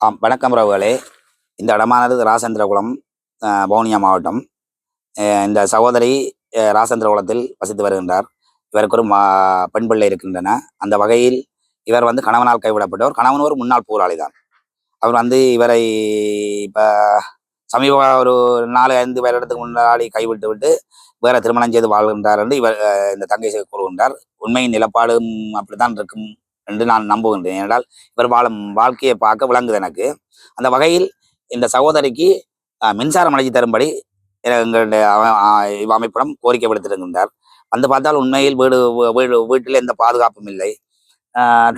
ஆம் வணக்கம் ரவுகளே இந்த இடமானது ராசேந்திரகுளம் வவுனியா மாவட்டம். இந்த சகோதரி அஹ், ராசேந்திரகுளத்தில் வசித்து வருகின்றார். இவருக்கு ஒரு மா பெண் பிள்ளை இருக்கின்றன. அந்த வகையில் இவர் வந்து கணவனால் கைவிடப்பட்டவர் கணவன் ஒரு முன்னாள் போராளி தான். அவர் வந்து இவரை இப்போ சமீப ஒரு நாலு ஐந்து வருடத்துக்கு முன்னாடி கைவிட்டு விட்டு வேற திருமணம் செய்து வாழ்கின்றார் என்று இவர் இந்த தங்கை கூறுகின்றார். உண்மையின் நிலப்பாடும் அப்படித்தான் இருக்கும். என்று நான் நம்புகின்றேன். ஏனென்றால் இவர் வாழும் வாழ்க்கையை பார்க்க விளங்குது எனக்கு. அந்த வகையில் இந்த சகோதரிக்கு மின்சாரம் அழைச்சி தரும்படி எங்களுடைய இவ் அமைப்பிடம் கோரிக்கை விடுத்திருக்கின்றார். வந்து பார்த்தால் உண்மையில் வீடு வீடு வீட்டில் எந்த பாதுகாப்பும் இல்லை.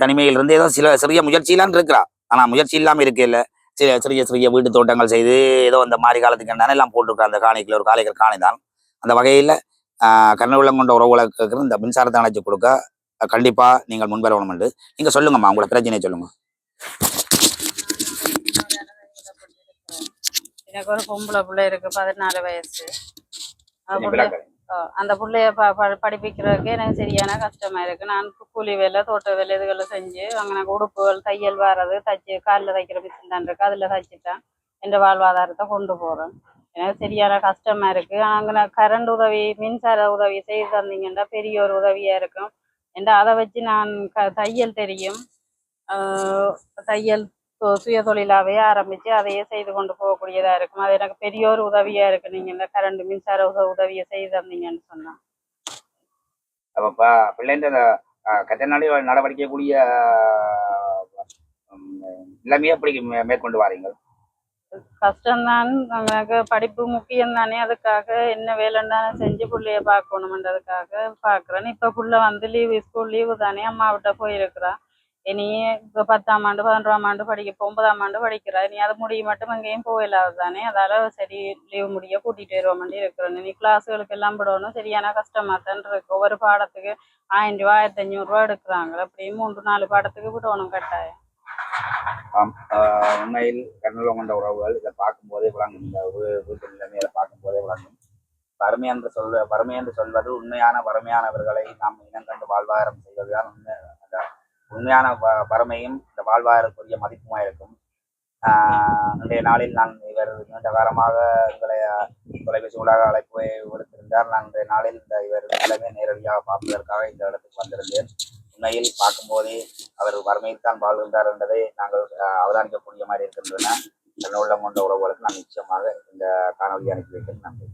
தனிமையில் இருந்து ஏதோ சில சிறிய முயற்சியெல்லாம் இருக்கிறா ஆனா முயற்சி இல்லாமல் இருக்கையில சில சிறிய சிறிய வீட்டு தோட்டங்கள் செய்து ஏதோ அந்த மாறி காலத்துக்கு என்னன்னு எல்லாம் போட்டிருக்கா அந்த காணிக்குள்ள ஒரு காலைகள் காணி தான் அந்த வகையில் கருணவுள்ளம் கொண்ட உறவுகளுக்கு இந்த மின்சாரத்தை அணைச்சி கொடுக்க கண்டிப்பா நீங்கள் முன்வரணும் என்று. நீங்க சொல்லுங்கம்மா உங்களோட பிரச்சனையை சொல்லுங்க. எனக்கு ஒரு பொம்பளை பிள்ளை இருக்கு பதினாலு வயசு. அந்த பிள்ளைய படிப்பிக்கிறதுக்கு எனக்கு சரியான கஷ்டமா இருக்கு. நான் கூலி வேலை தோட்ட வேலை இதுகளை செஞ்சு அங்கே எனக்கு உடுப்புகள் தையல் வர்றது தச்சு காலில் தைக்கிற மிஷின் தான் இருக்கு. அதில் தைச்சிட்டேன். என்ற வாழ்வாதாரத்தை கொண்டு போறேன். எனக்கு சரியான கஷ்டமா இருக்கு. அங்கே கரண்ட் உதவி மின்சார உதவி செய்து தந்தீங்கன்னா பெரிய ஒரு உதவியா இருக்கும். என்ற அதை வச்சு நான் க தையல் தெரியும். ஆஹ் தையல் சுய தொழிலாகவே ஆரம்பிச்சு அதையே செய்து கொண்டு போகக்கூடியதாக இருக்கும். அது எனக்கு பெரிய ஒரு உதவியா இருக்கு. நீங்க இந்த கரண்ட் மின்சார உத- உதவியை செய்து தந்தீங்கன்னு சொன்னால் அப்ப பிள்ளைன்ற கட்டநாடி நடவடிக்கைக்கூடிய எல்லாமே எப்படி மே- மேற்கொண்டு வாரீங்க? கஷ்டம்தான். எனக்கு படிப்பு முக்கியம் தானே அதுக்காக என்ன வேலைன்னு செஞ்சு பிள்ளைய பார்க்கணுமன்றதுக்காக பார்க்குறேன். இப்போ புள்ள வந்து லீவு ஸ்கூல் லீவு தானே அம்மாவிட்ட போயிருக்கிறான் இனி இப்போ பத்தாம் ஆண்டு பதினொன்றாம் ஆண்டு படிக்க ஒன்பதாம் ஆண்டு படிக்கிறா. இனி அது முடிய மட்டும் எங்கேயும் போயிடாது தானே. அதால சரி லீவு முடிய கூட்டிட்டு வருவோம்னு இருக்கிறேன். இனி கிளாஸுகளுக்கு எல்லாம் விடணும். சரியான கஷ்டமாக தான் இருக்கு. ஒவ்வொரு பாடத்துக்கு ஆயிரம் ரூபா ஆயிரத்தி அஞ்சூறு ரூபா எடுக்கிறாங்க. அப்படியே மூன்று நாலு பாடத்துக்கு விடணும் கட்டாயம். ஆம் உண்மையில் கண்ணில் கொண்ட உறவுகள் இதை பார்க்கும்போதே விளங்கும். இந்த வீட்டு நிலைமையில பார்க்கும்போதே விளங்கும். வறுமை என்று சொல்வ வறுமை என்று சொல்வது உண்மையான வறுமையானவர்களை நாம் இனங்கண்டு வாழ்வாரம் செய்வதுதான் உண்மை. அந்த உண்மையான வ- வறுமையும் இந்த வாழ்வாரத்துக்குரிய மதிப்புமாக இருக்கும். ஆஹ் இன்றைய நாளில் நான் இவர் நீண்ட காலமாக எங்களை தொலைபேசி ஊடாக அழைப்பு விடுத்திருந்தார். நான் இன்றைய நாளில் இந்த இவர் நிலைமை நேரடியாக பார்ப்பதற்காக இந்த இடத்துக்கு வந்திருந்தேன். உண்மையில் பார்க்கும்போதே அவர் வறுமையைத்தான் வாழ்கின்றார் என்பதை நாங்கள் அவதானிக்கக்கூடிய மாதிரி இருக்கின்றன. நல்ல உள்ளம் கொண்ட உறவுகளுக்கு நான் நிச்சயமாக இந்த காணொலி அனுப்பி வைக்கிறேன். நன்றி.